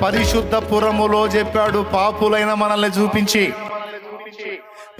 పరిశుద్ధ పురములో చెప్పాడు పాపులైన మనల్ని చూపించి.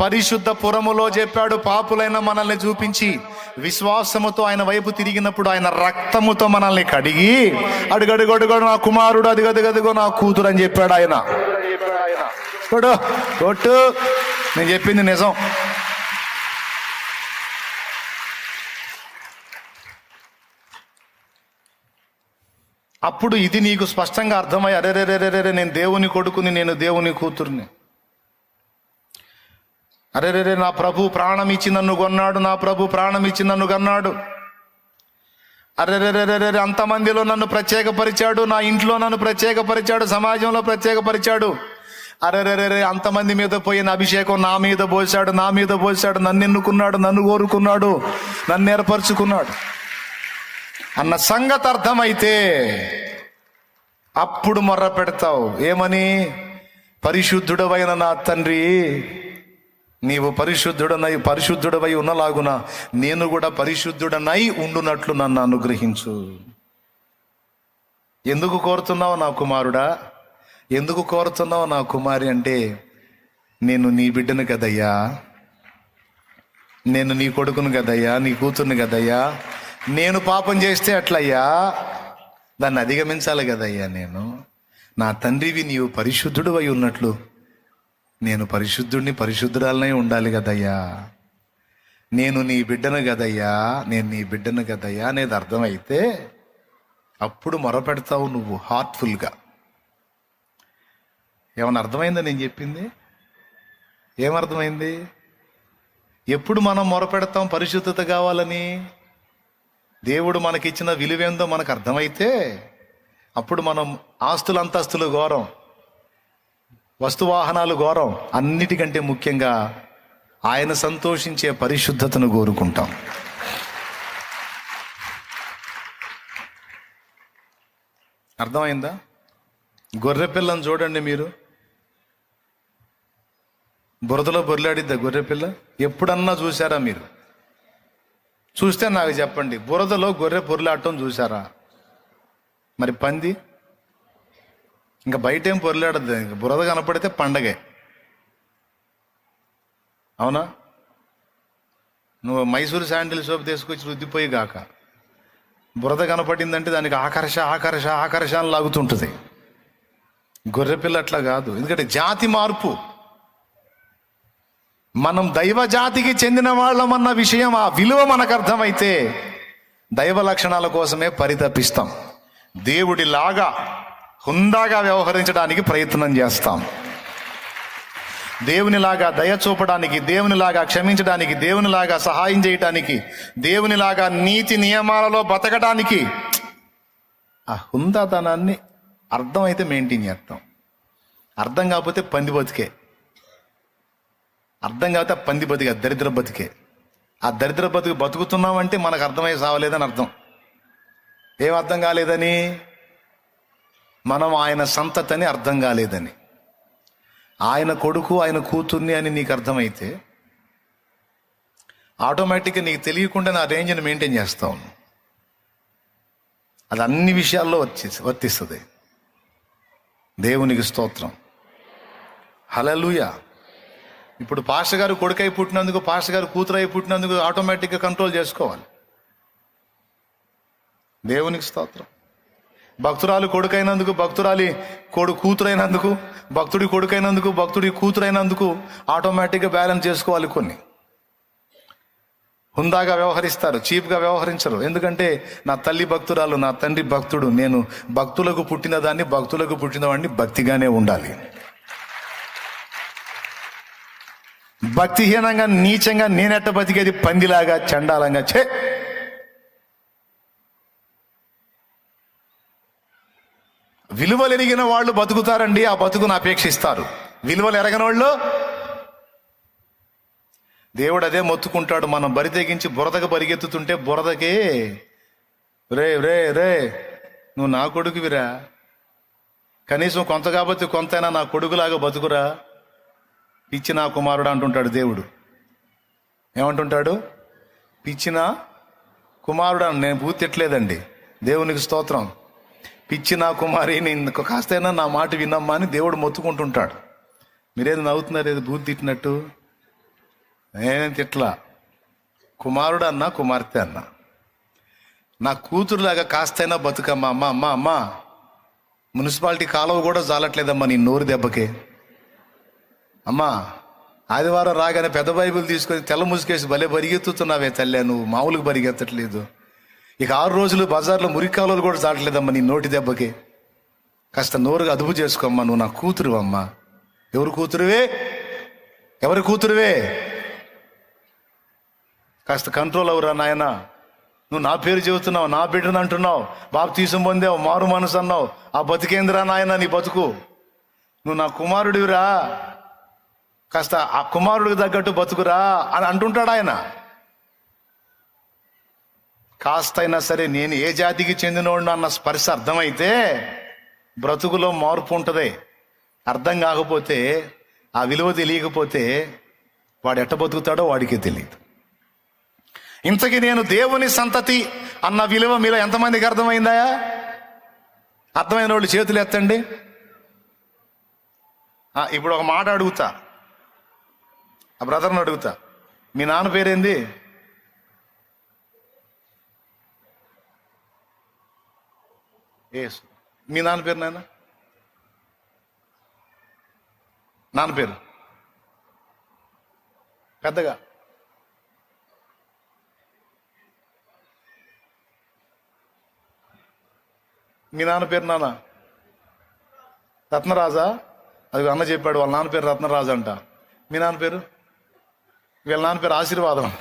పరిశుద్ధ పురములో చెప్పాడు పాపులైన మనల్ని చూపించి. విశ్వాసముతో ఆయన వైపు తిరిగినప్పుడు ఆయన రక్తముతో మనల్ని కడిగి అడుగడుగడుగో నా కుమారుడు అదిగదిగదిగో నా కూతురు అని చెప్పాడు ఆయన. కొట్టు. నేను చెప్పింది నిజం. అప్పుడు ఇది నీకు స్పష్టంగా అర్థమై అరే నేను దేవుని కొడుకుని నేను దేవుని కూతుర్ని. అరేరేరే నా ప్రభు ప్రాణం ఇచ్చి నన్ను కొన్నాడు నా ప్రభు ప్రాణం ఇచ్చి నన్ను కొన్నాడు. అరేరేరేరేరే అంతమందిలో నన్ను ప్రత్యేకపరిచాడు నా ఇంట్లో నన్ను ప్రత్యేకపరిచాడు సమాజంలో ప్రత్యేకపరిచాడు. అరే అంతమంది మీద పోయిన అభిషేకం నా మీద పోసాడు నా మీద పోసాడు నన్ను ఎన్నుకున్నాడు నన్ను కోరుకున్నాడు నన్ను ఏర్పరచుకున్నాడు. అన్న సంగతి అర్థమైతే అప్పుడు మొర్ర పెడతావు. ఏమని? పరిశుద్ధుడవైన నా తండ్రి నీవు పరిశుద్ధుడనై పరిశుద్ధుడవై ఉన్నలాగున నేను కూడా పరిశుద్ధుడనై ఉండునట్లు నన్ను అనుగ్రహించు. ఎందుకు కోరుతున్నావు నా కుమారుడా? ఎందుకు కోరుతున్నావు నా కుమారి అంటే నేను నీ బిడ్డను కదయ్యా. నేను నీ కొడుకును కదయ్యా నీ కూతుర్ని కదయ్యా. నేను పాపం చేస్తే అట్లయ్యా? దాన్ని అధిగమించాలి కదయ్యా నేను. నా తండ్రివి నీవు పరిశుద్ధుడు అయి ఉన్నట్లు నేను పరిశుద్ధుడిని పరిశుద్ధురాలనే ఉండాలి కదయ్యా. నేను నీ బిడ్డను కదయ్యా నేను నీ బిడ్డను కదయ్యా అనేది అర్థమైతే అప్పుడు మొరపెడతావు నువ్వు హార్ట్ఫుల్గా. ఏమైనా అర్థమైందా నేను చెప్పింది? ఏమర్థమైంది? ఎప్పుడు మనం మొరపెడతాం పరిశుద్ధత కావాలని? దేవుడు మనకిచ్చిన విలువేందో మనకు అర్థమైతే అప్పుడు మనం ఆస్తులు అంతస్తులు ఘోరం వస్తువాహనాలు ఘోరం అన్నిటికంటే ముఖ్యంగా ఆయన సంతోషించే పరిశుద్ధతను కోరుకుంటాం. అర్థమైందా? గొర్రె పిల్లని చూడండి మీరు. బురదలో బొర్లాడిద్దా గొర్రె పిల్ల? ఎప్పుడన్నా చూసారా మీరు? చూస్తే నాకు చెప్పండి బురదలో గొర్రె పొరలాడటం చూసారా మరి పంది? ఇంకా బయట ఏం పొరలాడద్దు ఇంకా బురద కనపడితే పండగే. అవునా? నువ్వు మైసూరు శాండిల్ సోప్ తీసుకొచ్చి రుద్దిపోయి గాక. బురద కనపడిందంటే దానికి ఆకర్ష ఆకర్ష ఆకర్ష అని లాగుతుంటుంది. గొర్రెపిల్ల అట్లా కాదు. ఎందుకంటే జాతి మార్పు. మనం దైవ జాతికి చెందిన వాళ్ళమన్న విషయం ఆ విలువ మనకు అర్థమైతే దైవ లక్షణాల కోసమే పరితపిస్తాం. దేవుడిలాగా హుందాగా వ్యవహరించడానికి ప్రయత్నం చేస్తాం. దేవునిలాగా దయ చూపడానికి దేవునిలాగా క్షమించడానికి దేవునిలాగా సహాయం చేయటానికి దేవునిలాగా నీతి నియమాలలో బతకడానికి ఆ హుందాతనాన్ని అర్థమైతే మెయింటైన్ చేస్తాం. అర్థం కాకపోతే పంది బతికే. అర్థం కాకపోతే పంది బతిక దరిద్ర బతికే. ఆ దరిద్ర బతుకు బతుకుతున్నామంటే మనకు అర్థమై సావలేదని అర్థం. ఏం అర్థం కాలేదని? మనం ఆయన సంతతని అర్థం కాలేదని. ఆయన కొడుకు ఆయన కూతుర్ని అని నీకు అర్థమైతే ఆటోమేటిక్గా నీకు తెలియకుండా నా రేంజ్ని మెయింటైన్ చేస్తావు అది అన్ని విషయాల్లో వచ్చి వర్తిస్తుంది. దేవునికి స్తోత్రం. హలలుయా ఇప్పుడు పాస్టర్ గారు కొడుకై పుట్టినందుకు పాస్టర్ గారు కూతురై పుట్టినందుకు ఆటోమేటిక్గా కంట్రోల్ చేసుకోవాలి. దేవునికి స్తోత్రం. భక్తురాలు కొడుకైనందుకు భక్తురాలి కొడు కూతురైనందుకు భక్తుడి కొడుకైనందుకు భక్తుడి కూతురైనందుకు ఆటోమేటిక్గా బ్యాలెన్స్ చేసుకోవాలి కొన్ని. హుందాగా వ్యవహరిస్తారు చీప్గా వ్యవహరించరు. ఎందుకంటే నా తల్లి భక్తురాలు నా తండ్రి భక్తుడు నేను భక్తులకు పుట్టిన దాన్ని భక్తులకు పుట్టిన వాడిని భక్తిగానే ఉండాలి. భక్తిహీనంగా నీచంగా నేనెట్ట బతికేది? పందిలాగా చండాలంగా. చే విలువలు ఎరిగిన వాళ్ళు బతుకుతారండి ఆ బతుకును అపేక్షిస్తారు. విలువలు ఎరగని వాళ్ళు దేవుడు అదే మొత్తుకుంటాడు మనం బరి తెగించి బురదకు పరిగెత్తుతుంటే బురదకి రే రే రే నువ్వు నా కొడుకువిరా. కనీసం కొంత కాబట్టి కొంతైనా నా కొడుకులాగా బతుకురా. పిచ్చి నా కుమారుడు అంటుంటాడు దేవుడు. ఏమంటుంటాడు? పిచ్చిన కుమారుడు అని నేను పూర్తి ఎట్లేదండి దేవునికి స్తోత్రం. పిచ్చి నా కుమారి నేను కాస్తైనా నా మాట వినమ్మా అని దేవుడు మొత్తుకుంటుంటాడు. మీరేది నవ్వుతున్నారు ఏదో బూతి తిట్టినట్టు? నేనేం తిట్లా? కుమారుడు అన్నా కుమార్తె అన్నా. నా కూతురులాగా కాస్తైనా బతుకమ్మా. అమ్మ అమ్మ అమ్మ. మున్సిపాలిటీ కాలువ కూడా జాలట్లేదమ్మా నీ నోరు దెబ్బకి. అమ్మా ఆదివారం రాగానే పెద్ద బైబిల్ తీసుకొని తెల్ల ముసుకేసి భలే పరిగెత్తుతున్నావే తల్లే నువ్వు మామూలుగా పరిగెత్తట్లేదు. ఇక ఆరు రోజులు బజార్లో మురికాలు కూడా చాటలేదమ్మా నీ నోటి దెబ్బకి. కాస్త నోరుగా అదుపు చేసుకోమ్మా నువ్వు నా కూతురు అమ్మా. ఎవరు కూతురువే? ఎవరి కూతురువే? కాస్త కంట్రోల్ అవురా నాయన. నువ్వు నా పేరు చెబుతున్నావు నా బిడ్డను అంటున్నావు బాబు తీసుకుని పొందావు మారు మనసు అన్నావు. ఆ బతికేందిరా నాయన నీ బతుకు? నువ్వు నా కుమారుడివిరా? కాస్త ఆ కుమారుడికి తగ్గట్టు బతుకురా అని అంటుంటాడు ఆయన. కాస్తైనా సరే నేను ఏ జాతికి చెందినోడు అన్న స్పర్శ అర్థమైతే బ్రతుకులో మార్పు ఉంటుంది. అర్థం కాకపోతే ఆ విలువ తెలియకపోతే వాడు ఎట్ట బతుకుతాడో వాడికే తెలియదు. ఇంతకీ నేను దేవుని సంతతి అన్న విలువ మీలో ఎంతమందికి అర్థమైందా? అర్థమైన వాళ్ళు చేతులు ఎత్తండి. ఇప్పుడు ఒక మాట అడుగుతా. ఆ బ్రదర్ని అడుగుతా. మీ నాన్న పేరేంది? ఏసు. మీ నాన్న పేరు నాన్న నాన్న పేరు? పెద్దగా? మీ నాన్న పేరు నాన్న? రత్నరాజా? అది అన్న చెప్పాడు వాళ్ళ నాన్న పేరు రత్నరాజు అంట మీ నాన్న పేరు? వీళ్ళ నాన్న పేరు ఆశీర్వాదం అంట.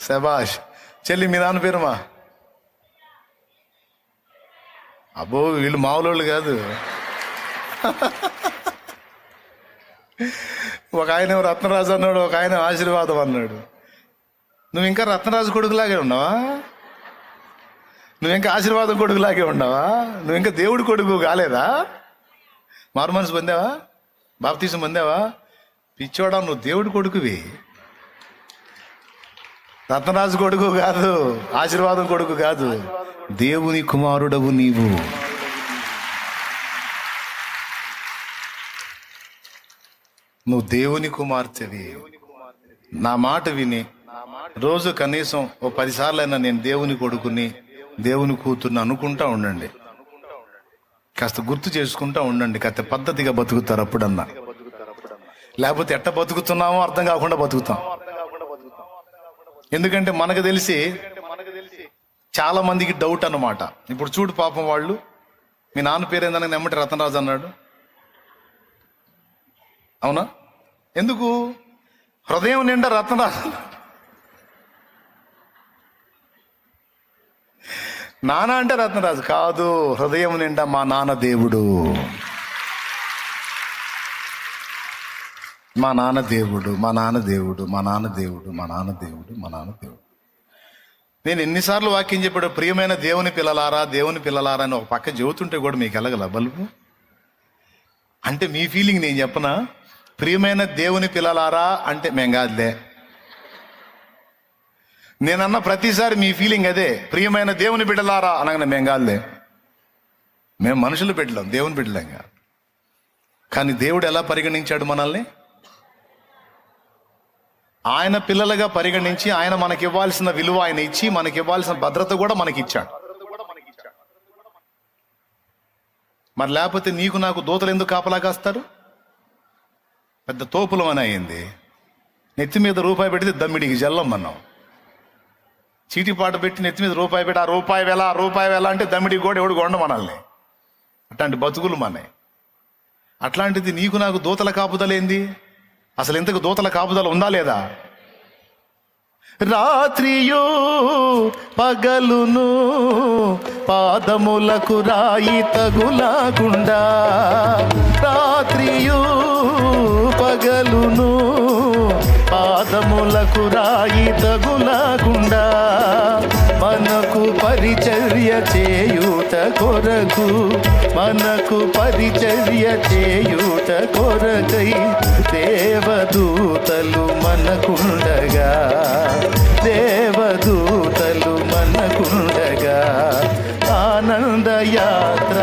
శబాష్ చెల్లి మీ నాన్న పేరు మా అబ్బో వీళ్ళు మామూలు కాదు. ఒక ఆయన రత్నరాజు అన్నాడు ఒక ఆయన ఆశీర్వాదం అన్నాడు. నువ్వు ఇంకా రత్నరాజు కొడుకులాగే ఉన్నావా? నువ్వు ఇంకా ఆశీర్వాదం కొడుకులాగే ఉన్నావా? నువ్వు ఇంకా దేవుడి కొడుకు కాలేదా? మారు మనసు పొందావా? బాప్తీసం పొందావా? పిచ్చోడా నువ్వు దేవుడి కొడుకువి. రత్నరాజు కొడుకు కాదు ఆశీర్వాదం కొడుకు కాదు దేవుని కుమారుడవు నీవు. నువ్వు దేవుని కుమార్తెవి. నా మాట విని రోజు కనీసం ఓ పదిసార్లైనా నేను దేవుని కొడుకుని దేవుని కూతుర్ని అనుకుంటా ఉండండి. కాస్త గుర్తు చేసుకుంటా ఉండండి కాస్త పద్ధతిగా బతుకుతారు అప్పుడన్నా. లేకపోతే ఎట్ట బతుకుతున్నామో అర్థం కాకుండా బతుకుతాం. ఎందుకంటే మనకు తెలిసి చాలా మందికి డౌట్ అనమాట ఇప్పుడు చూడు పాపం వాళ్ళు. మీ నాన్న పేరు ఏందని నెమ్మటి రతనరాజు అన్నాడు. అవునా? ఎందుకు? హృదయం నిండా రతనరాజు నాన్న అంటే రత్నరాజు కాదు. హృదయం నిండా మా నాన్న దేవుడు. మా నాన్న దేవుడు మా నాన్న దేవుడు మా నాన్న దేవుడు మా నాన్న దేవుడు మా నాన్న దేవుడు. నేను ఎన్నిసార్లు వాక్యం చెప్పాడు ప్రియమైన దేవుని పిల్లలారా దేవుని పిల్లలారా అని ఒక పక్క చెబుతుంటే కూడా మీకు ఎలగల బల్బు అంటే మీ ఫీలింగ్ నేను చెప్పనా? ప్రియమైన దేవుని పిల్లలారా అంటే మేం కాదులే. నేనన్న ప్రతిసారి మీ ఫీలింగ్ అదే ప్రియమైన దేవుని బిడ్డలారా అనగానే మేం కాదులే. మేము మనుషులు బిడ్డలం దేవుని బిడ్డలేం కాదు. కానీ దేవుడు ఎలా పరిగణించాడు మనల్ని? ఆయన పిల్లలుగా పరిగణించి ఆయన మనకి ఇవ్వాల్సిన విలువ ఆయన ఇచ్చి మనకి ఇవ్వాల్సిన భద్రత కూడా మనకి ఇచ్చాడు మరి లేకపోతే నీకు నాకు దూతలు ఎందుకు కాపలా కాస్తారు? పెద్ద తోపులం అని అయింది. నెత్తి మీద రూపాయి పెడితే దమ్మిడికి జల్లం మనం పాట పెట్టి నెత్తి మీద రూపాయి పెట్టి ఆ రూపాయి వేల ఆ రూపాయి వేల అంటే దమ్మిడికి కూడా ఎవడు కొండ మనల్ని. అట్లాంటి బతుకులు మనవి. అట్లాంటిది నీకు నాకు దూతల కాపుదలేంది? అసలు ఇంతకు దూతల కాపుదల ఉందా లేదా? రాత్రియు పగలును పాదములకు రాయి తగులాకుండా రాత్రియు పగలును పాదములకు రాయి తగు పరిచర్య చేయుట కొరకు మనకు పరిచర్య చేయుట కొరకై దేవదూతలు మనకుండగా దేవదూతలు మనకుండగా యాత్ర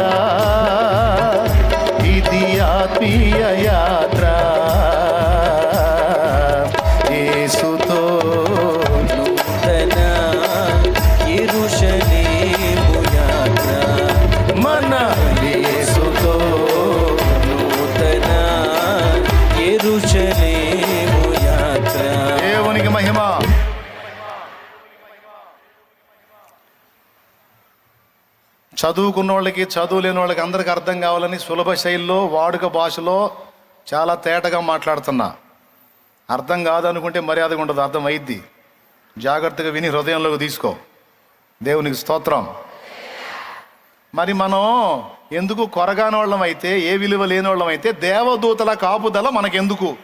చదువుకున్న వాళ్ళకి చదువు లేని వాళ్ళకి అందరికి అర్థం కావాలని సులభ శైలిలో వాడుక భాషలో చాలా తేటగా మాట్లాడుతున్నా. అర్థం కాదనుకుంటే మర్యాదగా ఉండదు అర్థం అయిద్ది జాగ్రత్తగా విని హృదయంలోకి తీసుకో. దేవునికి స్తోత్రం. మరి మనం ఎందుకు కొరగాని వాళ్ళం అయితే ఏ విలువ లేని వాళ్ళం అయితే దేవదూతల కాపుదల మనకెందుకు?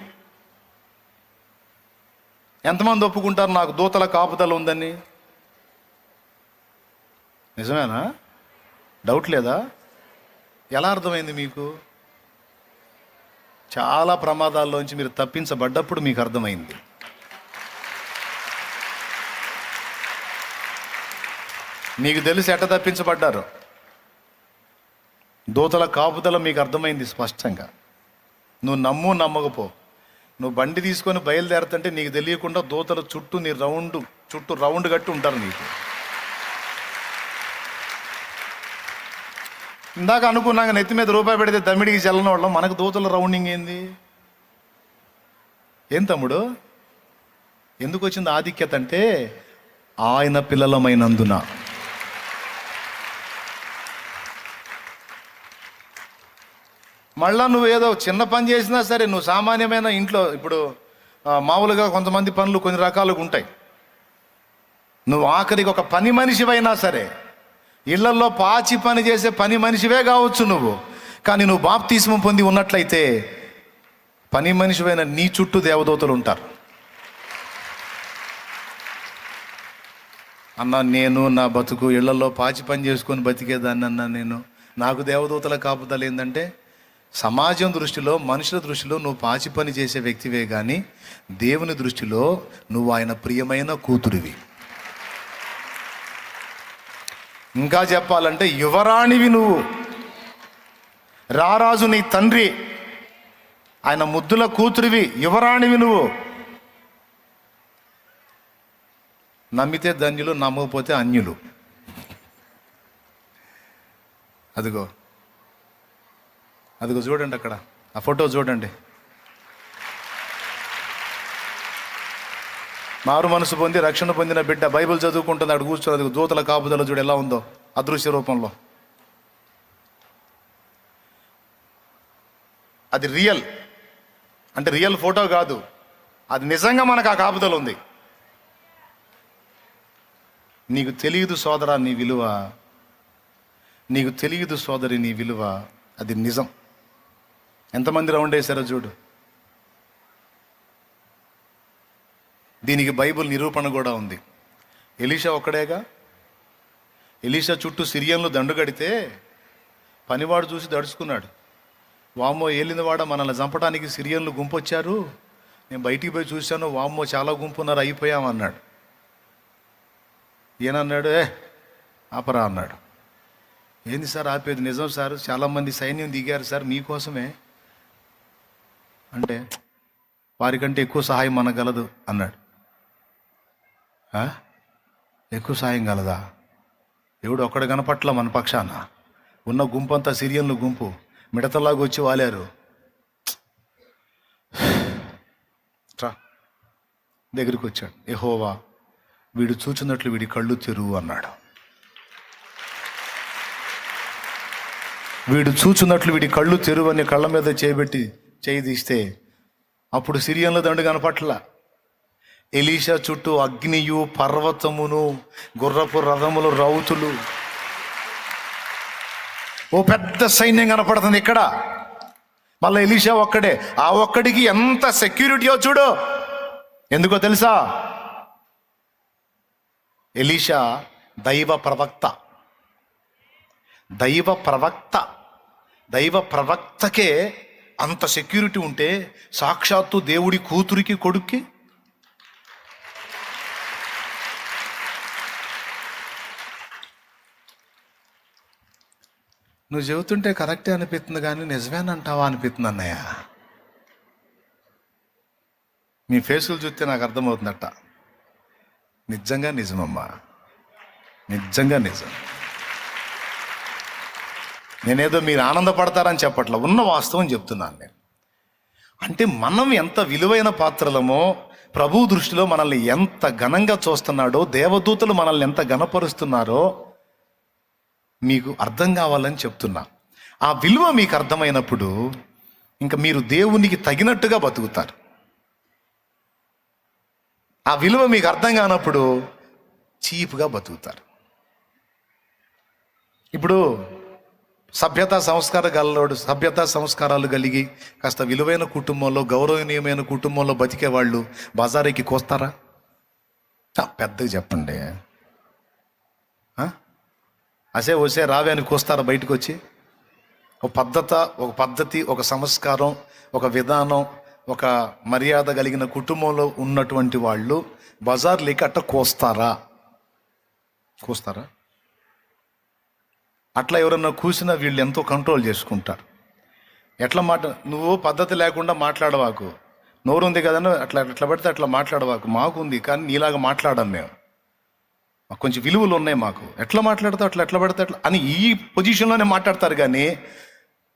ఎంతమంది ఒప్పుకుంటారు నాకు దూతల కాపుదల ఉందని? నిజమేనా? డౌట్ లేదా? ఎలా అర్థమైంది మీకు? చాలా ప్రమాదాల్లోంచి మీరు తప్పించబడ్డప్పుడు మీకు అర్థమైంది. నీకు తెలిసి ఎట్ట తప్పించబడ్డారు? దూతల కాపుదల మీకు అర్థమైంది స్పష్టంగా. నువ్వు నమ్ము నమ్మకపో. నువ్వు బండి తీసుకొని బయలుదేరుతుంటే నీకు తెలియకుండా దూతల చుట్టూ నీ రౌండ్ చుట్టూ రౌండ్ కట్టి ఉంటారు నీకు. ఇందాక అనుకున్నాక నెత్తి మీద రూపాయి పెడితే దమ్మిడికి చల్లని వాళ్ళం మనకు దూతల రౌండింగ్ ఏంది? ఏం తమ్ముడు? ఎందుకు వచ్చింది ఆధిక్యత అంటే ఆయన పిల్లలమైనందున. మళ్ళా నువ్వు ఏదో చిన్న పని చేసినా సరే నువ్వు సామాన్యమైన ఇంట్లో ఇప్పుడు మామూలుగా కొంతమంది పనులు కొన్ని రకాలుగా ఉంటాయి. నువ్వు ఆఖరికి ఒక పని మనిషివైనా సరే ఇళ్ళలో పాచి పని చేసే పని మనిషివే కావచ్చు నువ్వు. కానీ నువ్వు బాప్తీస్మం పొంది ఉన్నట్లయితే పని మనిషివైన నీ చుట్టూ దేవదూతలు ఉంటారు. అన్న నేను నా బతుకు ఇళ్ళలో పాచి పని చేసుకొని బతికేదాన్ని అన్న నేను. నాకు దేవదూతల కాపుదలు ఏంటంటే సమాజం దృష్టిలో మనుషుల దృష్టిలో నువ్వు పాచి పని చేసే వ్యక్తివే కానీ దేవుని దృష్టిలో నువ్వు ఆయన ప్రియమైన కూతురివి. ఇంకా చెప్పాలంటే యువరాణివి నువ్వు. రారాజు నీ తండ్రి. ఆయన ముద్దుల కూతురివి యువరాణివి నువ్వు. నమ్మితే ధన్యులు నమ్మకపోతే అన్యులు. అదిగో. అదిగో చూడండి అక్కడ. ఆ ఫోటో చూడండి. మారు మనసు పొంది రక్షణ పొందిన బిడ్డ బైబిల్ చదువుకుంటుంది అక్కడ కూర్చొని దూతల కాపుదల చూడు ఎలా ఉందో అదృశ్య రూపంలో. అది రియల్. అంటే రియల్ ఫోటో కాదు. అది నిజంగా మనకు ఆ కాపుదల ఉంది. నీకు తెలియదు సోదరా నీ విలువ. నీకు తెలియదు సోదరి నీ విలువ. అది నిజం. ఎంతమంది రౌండ్ వేశారో చూడు. దీనికి బైబిల్ నిరూపణ కూడా ఉంది. ఎలీషా ఒక్కడేగా? ఎలీషా చుట్టూ సిరియన్లు దండు కడితే పనివాడు చూసి దడుచుకున్నాడు. వామ్మో ఏలినవాడ మనల్ని చంపడానికి సిరియన్లు గుంపు వచ్చారు నేను బయటికి పోయి చూశాను వామ్మో చాలా గుంపు ఉన్నారు అయిపోయామన్నాడు. ఈయనన్నాడు ఏ ఆపరా అన్నాడు. ఏంది సార్ ఆపేది? నిజం సార్ చాలామంది సైన్యం దిగారు సార్ మీకోసమే. అంటే వారికంటే ఎక్కువ సహాయం మనగలదు అన్నాడు. ఎక్కువ సాయం కలదా? దేవుడు ఒక్కడ కనపట్ల మన పక్షాన. ఉన్న గుంపు అంతా సిరియన్లు గుంపు. మిడతలాగా వచ్చి వాలారు. ట్రా దగ్గరికి వచ్చాడు. ఎహోవా వీడు చూచినట్లు వీడి కళ్ళు తెరువు అన్నాడు. వీడు చూచున్నట్లు వీడి కళ్ళు తెరువు అని కళ్ళ మీద చేయబెట్టి చేయి తీస్తే అప్పుడు సిరియన్ల దండు కనపట్ల. ఎలీషా చుట్టూ అగ్నియు పర్వతమును గుర్రపు రథములు రౌతులు. ఓ పెద్ద సైన్యం కనపడుతుంది ఇక్కడ. మళ్ళీ ఎలీషా ఒక్కడే. ఆ ఒక్కడికి ఎంత సెక్యూరిటీయో చూడు. ఎందుకో తెలుసా? ఎలీషా దైవ ప్రవక్త. దైవ ప్రవక్త. దైవ ప్రవక్తకే అంత సెక్యూరిటీ ఉంటే సాక్షాత్తు దేవుడి కూతురికి కొడుక్కి నువ్వు చెబుతుంటే కరెక్టే అనిపిస్తుంది కానీ నిజమేనంటావా అనిపిస్తుంది అన్నయ్య? మీ ఫేసులు చూస్తే నాకు అర్థమవుతుందట. నిజంగా నిజమమ్మా. నిజంగా నిజం. నేనేదో మీరు ఆనందపడతారని చెప్పట్లా ఉన్న వాస్తవం చెప్తున్నాను నేను. అంటే మనం ఎంత విలువైన పాత్రలమో ప్రభు దృష్టిలో మనల్ని ఎంత ఘనంగా చూస్తున్నాడో దేవదూతలు మనల్ని ఎంత ఘనపరుస్తున్నారో మీకు అర్థం కావాలని చెప్తున్నా. ఆ విలువ మీకు అర్థమైనప్పుడు ఇంకా మీరు దేవునికి తగినట్టుగా బతుకుతారు. ఆ విలువ మీకు అర్థం కానప్పుడు చీప్గా బతుకుతారు. ఇప్పుడు సభ్యత సంస్కార గలలోడు సభ్యత సంస్కారాలు కలిగి కాస్త విలువైన కుటుంబంలో గౌరవనీయమైన కుటుంబంలో బతికే వాళ్ళు బజారీకి కోస్తారా? పెద్దగా చెప్పండి. అసే వసే రావే అని కోస్తారా బయటకు వచ్చి ఒక పద్ధత ఒక పద్ధతి ఒక సంస్కారం ఒక విధానం ఒక మర్యాద కలిగిన కుటుంబంలో ఉన్నటువంటి వాళ్ళు బజార్లోకి అట్ట కోస్తారా? కోస్తారా? అట్లా ఎవరన్నా కూసినా వీళ్ళు ఎంతో కంట్రోల్ చేసుకుంటారు. ఎట్లా మాట నువ్వు పద్ధతి లేకుండా మాట్లాడవాకు. నోరుంది కదన్నా అట్లా ఎట్లా పడితే అట్లా మాట్లాడవాకు. మాకు ఉంది కానీ నీలాగా మాట్లాడాం మేము. మాకు కొంచెం విలువలు ఉన్నాయి మాకు. ఎట్లా మాట్లాడతావు అట్లా ఎట్లా పడితే అట్లా అని ఈ పొజిషన్లోనే మాట్లాడతారు కానీ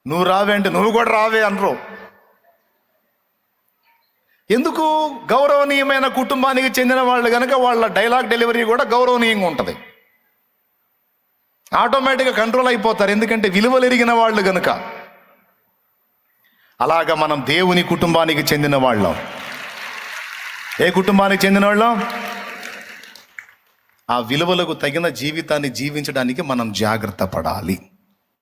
నువ్వు రావే అంటే నువ్వు కూడా రావే అనరు. ఎందుకు? గౌరవనీయమైన కుటుంబానికి చెందిన వాళ్ళు కనుక వాళ్ళ డైలాగ్ డెలివరీ కూడా గౌరవనీయంగా ఉంటుంది. ఆటోమేటిక్గా కంట్రోల్ అయిపోతారు ఎందుకంటే విలువలు ఎరిగిన వాళ్ళు కనుక అలాగా మనం దేవుని కుటుంబానికి చెందిన వాళ్ళం. ఏ కుటుంబానికి చెందిన వాళ్ళం? ఆ విలువలకు తగిన జీవితాన్ని జీవించడానికి మనం జాగ్రత్త పడాలి.